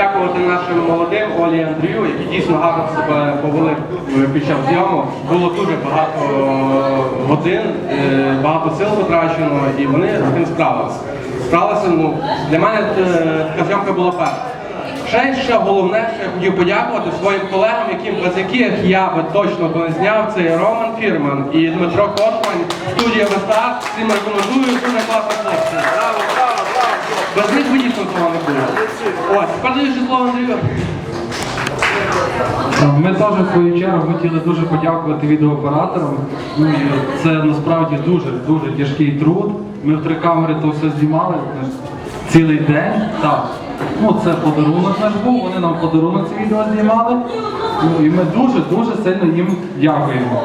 подякувати нашим молодим Олі Андрію, які дійсно гарно себе повели е, під час зйому. Було дуже багато е, годин, е, багато сил потрачено, і вони з тим справилися. Справилися, ну, Для мене така зйомка була перша. Ще ще головне, що я хотів подякувати своїм колегам, яким без яких я би точно б не зняв, це Роман Фірман і Дмитро Кошман, студія Вестар. Всім рекомендую, дуже класна хлопці. Дійсно того не було. Ось, тепер даю слово Андрію. Ми теж в свою чергу хотіли дуже подякувати відеооператорам. Ну, Це насправді дуже дуже тяжкий труд. Ми в три камери то все знімали цілий день. Так. Ну, це подарунок наш був, вони нам подарунок це відео знімали. Ну, і ми дуже дуже сильно їм дякуємо.